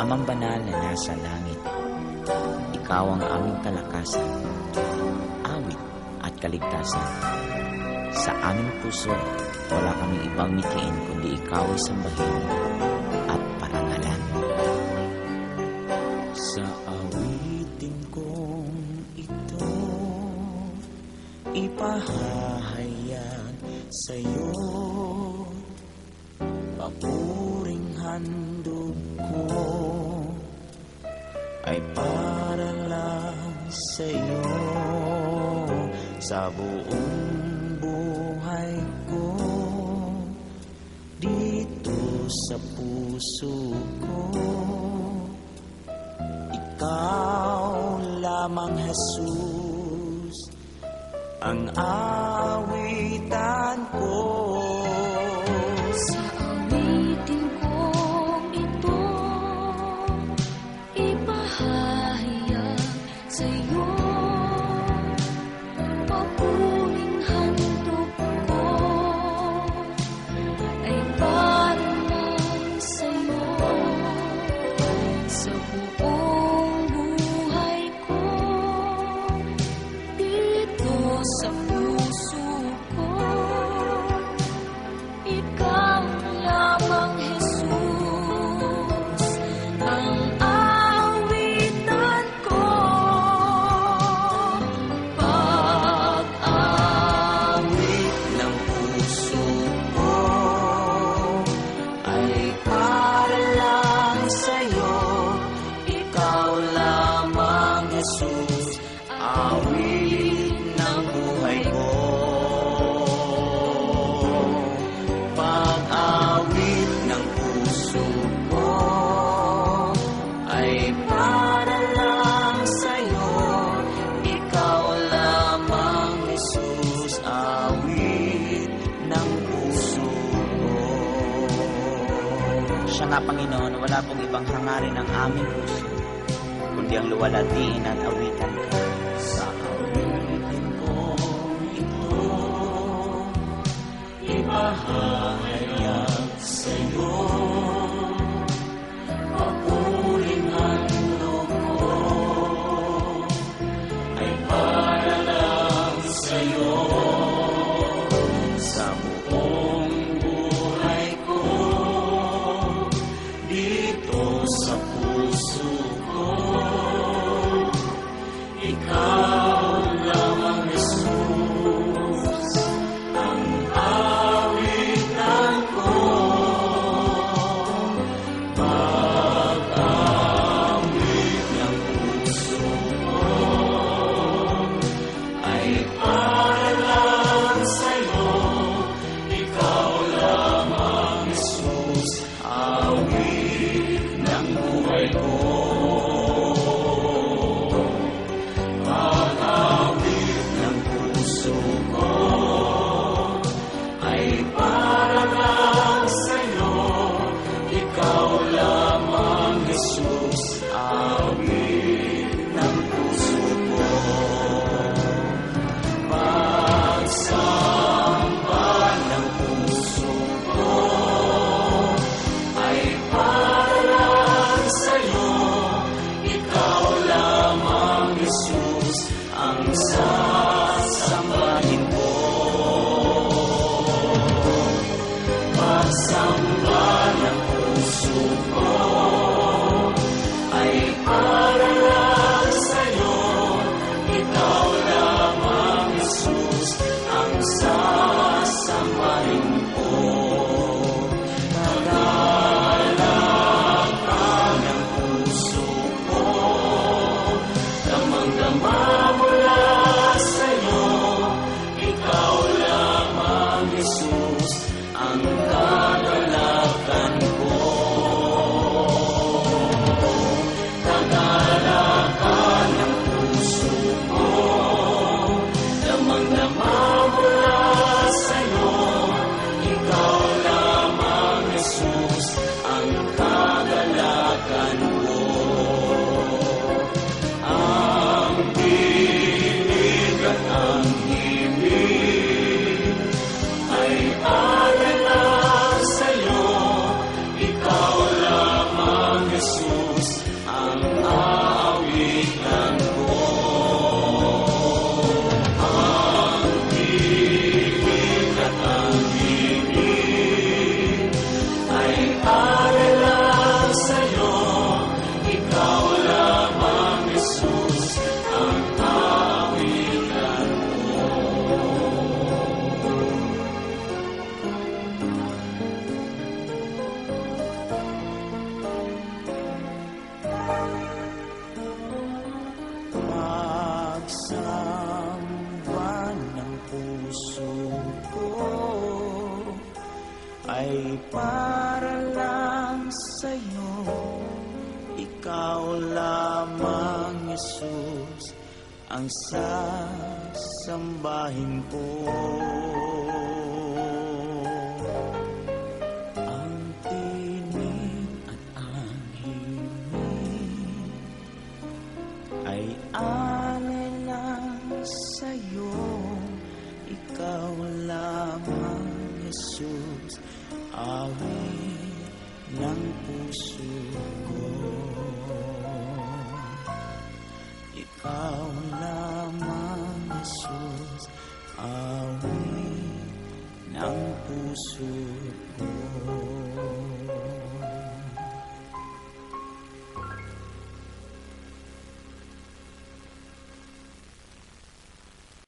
Amang banal na nasa langit, ikaw ang aming kalakasan, awit at kaligtasan. Sa aming puso, wala kaming ibang mithiin kundi ikaw ay sambahin at parangalan. Sa awitin kong ito, ipahahayag sa'yo Papuring handog ko ay para lang sa'yo. Sa buong buhay ko Dito sa puso ko Ikaw lamang Jesus Ang awitan Jesus, awit ng buhay ko. Pag-awit ng puso ko ay para lang sa'yo. Ikaw lamang, Jesus, awit ng puso ko. Siya nga, Panginoon, wala pong ibang hangarin ng aming puso, kundi ang luwalatiin at awitan ka. Sa awitin ko ito, ipahahayag Ikaw lamang, Jesus, awit ng puso ko. Pagsamba ng puso ko ay para sa'yo. Ikaw lamang, Jesus, ang sasambahin ko. Pagsamba lamang, Jesus, ang sasambahin ko. Ang tinig at ang himig ay alay lang sa'yo. Ikaw lamang, Jesus, awit ng puso ko Ikaw lamang, Jesus, awit ng puso ko